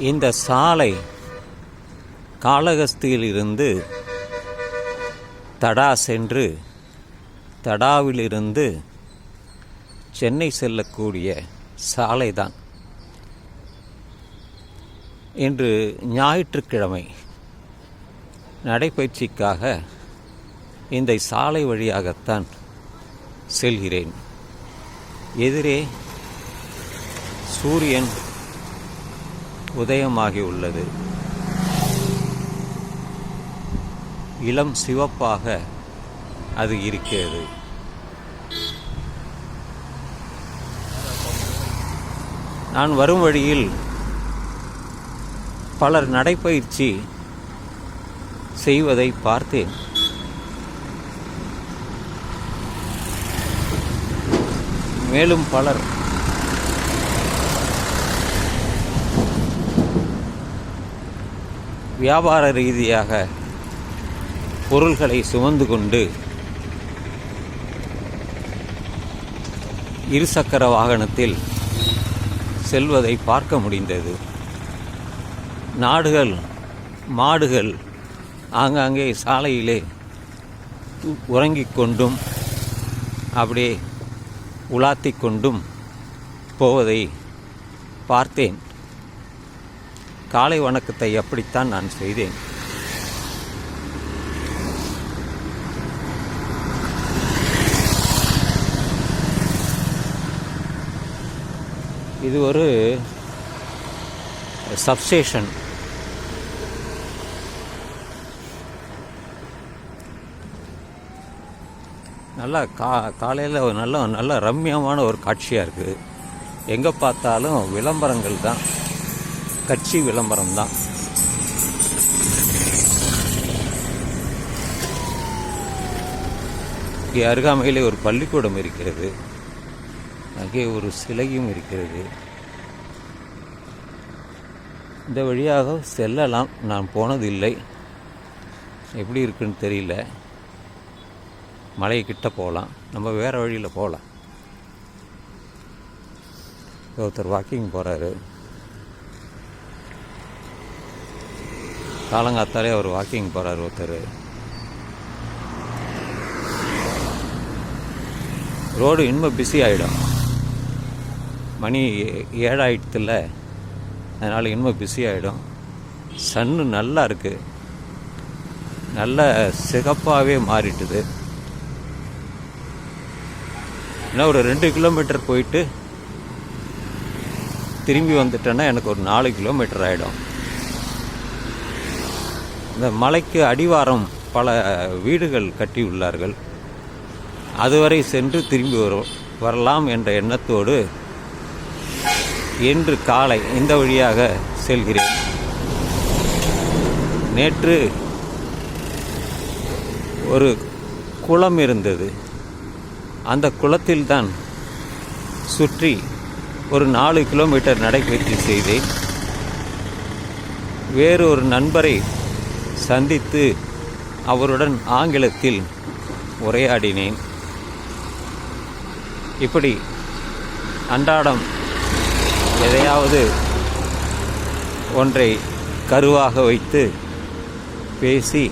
இந்த சாலை காளகஸ்தியிலிருந்து தடா சென்று தடாவிலிருந்து சென்னை செல்லக்கூடிய சாலைதான். இன்று ஞாயிற்றுக்கிழமை நடைபயிற்சிக்காக இந்த சாலை வழியாகத்தான் செல்கிறேன். எதிரே சூரியன் உதயமாகி உள்ளது இளம் சிவப்பாக அது இருக்கிறது. நான் வரும் வழியில் பலர் நடைப்பயிற்சி செய்வதை பார்த்தேன். மேலும் பலர் வியாபார ரீதியாக பொருள்களை சுமந்து கொண்டு இருசக்கர வாகனத்தில் செல்வதை பார்க்க முடிந்தது. நாடுகள் மாடுகள் ஆங்காங்கே சாலையிலே உறங்கிக் கொண்டும் அப்படியே உலாத்திக் கொண்டும் போவதை பார்த்தேன். காலை வணக்கத்தை அப்படித்தான் நான் செய்தேன். இது ஒரு சப்ஸ்டேஷன் நல்லா கா காலையில் நல்ல நல்ல ரம்மியமான ஒரு காட்சியாக இருக்குது எங்கே பார்த்தாலும் விளம்பரங்கள் தான். கட்சி விளம்பரம் தான். இங்கே அருகாமையிலே ஒரு பள்ளிக்கூடம் இருக்கிறது. அங்கே ஒரு சிலையும் இருக்கிறது. இந்த வழியாக செல்லலாம். நான் போனதில்லை. எப்படி இருக்குன்னு தெரியல. மலையை கிட்ட போகலாம். நம்ம வேறு வழியில் போகலாம். ஒருத்தர் வாக்கிங் போகிறாரு காலங்காத்தாலே அவர் வாக்கிங் போகிறார் ஒருத்தர். ரோடு இன்னும் பிஸி ஆகிடும் மணி ஏ- ஏழாயிரத்தில் அதனால் இன்னும் பிஸி ஆகிடும் சன்னு நல்லா இருக்குது நல்ல சிகப்பாகவே மாறிட்டுது. இன்னும் ஒரு ரெண்டு கிலோமீட்டர் போயிட்டு திரும்பி வந்துட்டேன்னா எனக்கு ஒரு நாலு கிலோமீட்டர் ஆகிடும் இந்த மலைக்கு அடிவாரம் பல வீடுகள் கட்டியுள்ளார்கள். அதுவரை சென்று திரும்பி வரும் வரலாம் என்ற எண்ணத்தோடு இன்று காலை இந்த வழியாக செல்கிறேன். நேற்று ஒரு குளம் இருந்தது. அந்த குளத்தில்தான் சுற்றி ஒரு நாலு கிலோமீட்டர் நடைபயிற்சி செய்தேன். வேறு ஒரு நண்பரை சந்தித்து அவருடன் ஆங்கிலத்தில் உரையாடினேன். இப்படி அன்றாடம் எதையாவது ஒன்றை கருவாக வைத்து பேசி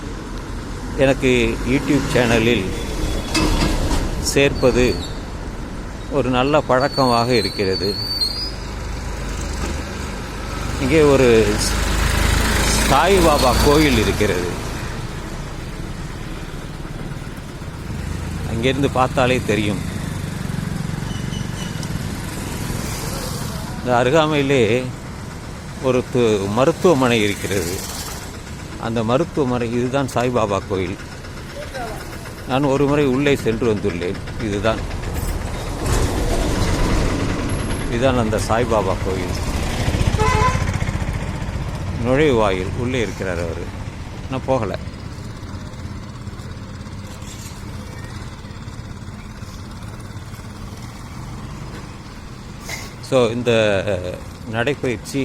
எனக்கு யூடியூப் சேனலில் சேர்ப்பது ஒரு நல்ல பழக்கமாக இருக்கிறது. இங்கே ஒரு சாய்பாபா கோயில் இருக்கிறது. அங்கிருந்து பார்த்தாலே தெரியும். இந்த அருகாமையிலே ஒரு மருத்துவமனை இருக்கிறது. அந்த மருத்துவமனை இதுதான் சாய்பாபா கோயில். நான் ஒரு முறை உள்ளே சென்று வந்துள்ளேன். இதுதான். இதுதான் அந்த சாய்பாபா கோயில். நுழைவாயில் உள்ளே இருக்கிறார் அவர். நான் போகலை. ஸோ இந்த நடைப்பயிற்சி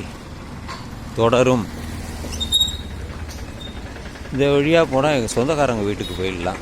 தொடரும். இந்த வழியாக போனால் எங்கள் சொந்தக்காரங்க வீட்டுக்கு போயிடலாம்.